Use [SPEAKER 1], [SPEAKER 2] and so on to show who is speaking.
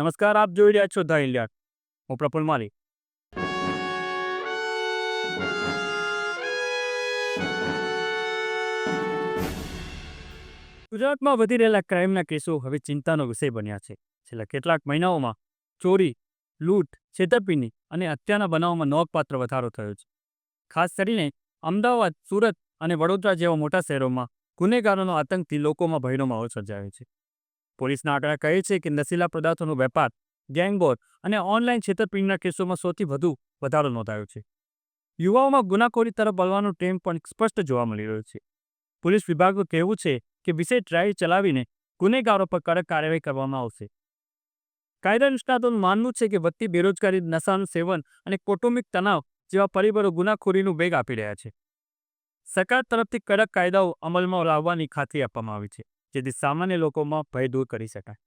[SPEAKER 1] નમસ્કાર, આપ જોઈ રહ્યા છો ધ ઇન્ડિયા. હું પ્રફુલ માલી ગુજરાતમાં વધી રહેલા ક્રાઇમના કેસો હવે ચિંતાનો વિષય બન્યા છે. છેલ્લા કેટલાક મહિનાઓમાં ચોરી, લૂંટ, છેતરપિંડી અને હત્યાના બનાવોમાં નોંધપાત્ર વધારો થયો છે. ખાસ કરીને અમદાવાદ, સુરત અને વડોદરા જેવા મોટા શહેરોમાં ગુનેગારોનો આતંકથી લોકોમાં ભયનો માહોલ સર્જાયો છે. પોલીસના આંકડા કહે છે કે નશીલા પદાર્થોનો વેપાર ગેંગવોર અને ઓનલાઈન છેતરપિંડીના કેસોમાં સૌથી વધુ વધારો નોંધાયો છે. યુવાઓમાં ગુનાખોરી તરફ વળવાનો ટ્રેન્ડ પણ સ્પષ્ટ જોવા મળી રહ્યો છે. પોલીસ વિભાગનું કહેવું છે કે વિશેષ ડ્રાઈવ ચલાવીને ગુનેગારો પર કડક કાર્યવાહી કરવામાં આવશે. કાયદા નિષ્ણાતોનું માનવું છે કે વધતી બેરોજગારી, નશાનું સેવન અને કૌટુંબિક તણાવ જેવા પરિબળો ગુનાખોરીનું વેગ આપી રહ્યા છે. સરકાર તરફથી કડક કાયદાઓ અમલમાં લાવવાની ખાતરી આપવામાં આવી છે. જેથી સામાન્ય લોકોમાં ભય દૂર કરી શકાય.